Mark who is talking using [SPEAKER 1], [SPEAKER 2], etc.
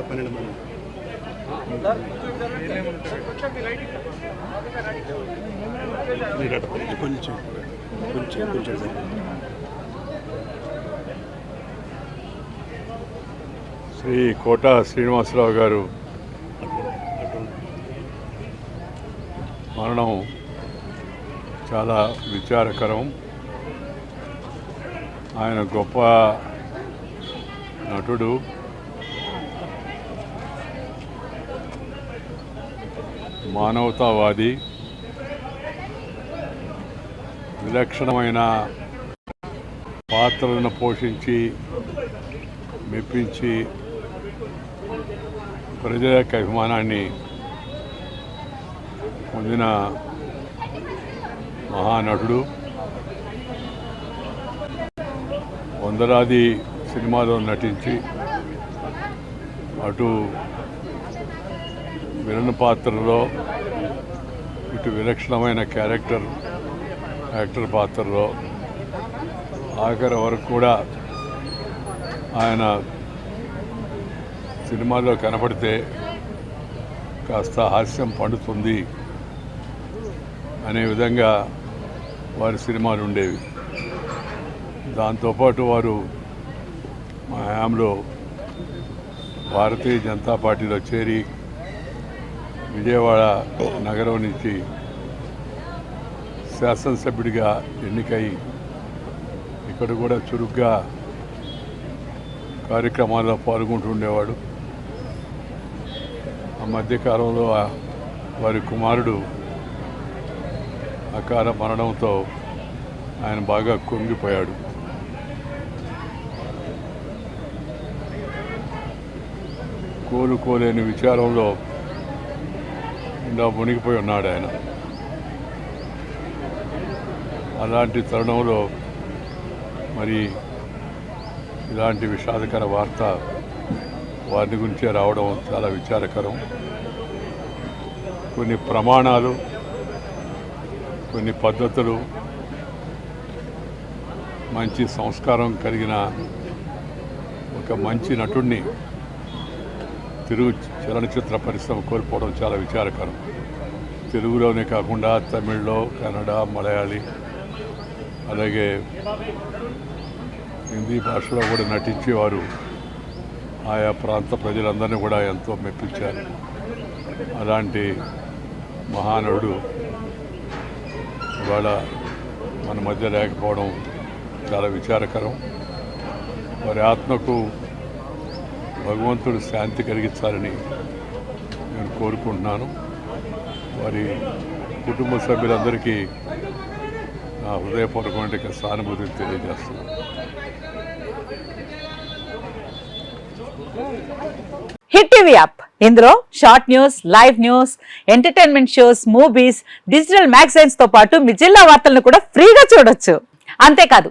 [SPEAKER 1] పన్నెండు మంది కొంచెం కొంచెం కొంచెం సార్
[SPEAKER 2] శ్రీ కోట శ్రీనివాసరావు గారు మరణం చాలా విచారకరం. ఆయన గొప్ప నటుడు మానవతావాది విలక్షణమైన పాత్రలను పోషించి మెప్పించి ప్రజల యొక్క అభిమానాన్ని పొందిన మహానటుడు. వందలాది సినిమాలో నటించి అటు విలన్ పాత్రలో ఇటు విలక్షణమైన క్యారెక్టర్ యాక్టర్ పాత్రలో ఆఖరి వరకు కూడా ఆయన సినిమాలో కనపడితే కాస్త హాస్యం పండుతుంది అనే విధంగా వారి సినిమాలు ఉండేవి. దాంతోపాటు వారు మా హయాంలో భారతీయ జనతా పార్టీలో చేరి విజయవాడ నగరం నుంచి శాసనసభ్యుడిగా ఎన్నికై ఇక్కడ కూడా చురుగ్గా కార్యక్రమాల్లో పాల్గొంటుండేవాడు ఆ మధ్యకాలంలో వారి కుమారుడు అకాల మరణంతో ఆయన బాగా కుంగిపోయాడు. కోలుకోలేని విచారంలో ఇలా మునిగిపోయి ఉన్నాడు ఆయన. అలాంటి తరుణంలో మరి ఇలాంటి విషాదకర వార్త వారిని గురించే రావడం చాలా విచారకరం. కొన్ని ప్రమాణాలు కొన్ని పద్ధతులు మంచి సంస్కారం కలిగిన ఒక మంచి నటుడిని తెలుగు చలనచిత్ర పరిశ్రమ కోల్పోవడం చాలా విచారకరం. తెలుగులోనే కాకుండా తమిళ్ళో కన్నడ మలయాళీ అలాగే హిందీ భాషలో కూడా నటించేవారు ఆయా ప్రాంత ప్రజలందరినీ కూడా ఎంతో మెప్పించారు. అలాంటి మహానుడు ఇవాళ మన మధ్య లేకపోవడం చాలా విచారకరం. వారి ఆత్మకు భగవంతుడు శాంతి కలిగించాలని నేను కోరుకుంటున్నాను. వారి కుటుంబ సభ్యులందరికీ నా హృదయపూర్వకమైన సానుభూతిని తెలియజేస్తున్నాను.
[SPEAKER 3] Hit TV app. ఇందులో short news live news entertainment shows movies digital మ్యాగజైన్స్తో పాటు మీ జిల్లా వార్తలను కూడా ఫ్రీగా చూడొచ్చు. అంతేకాదు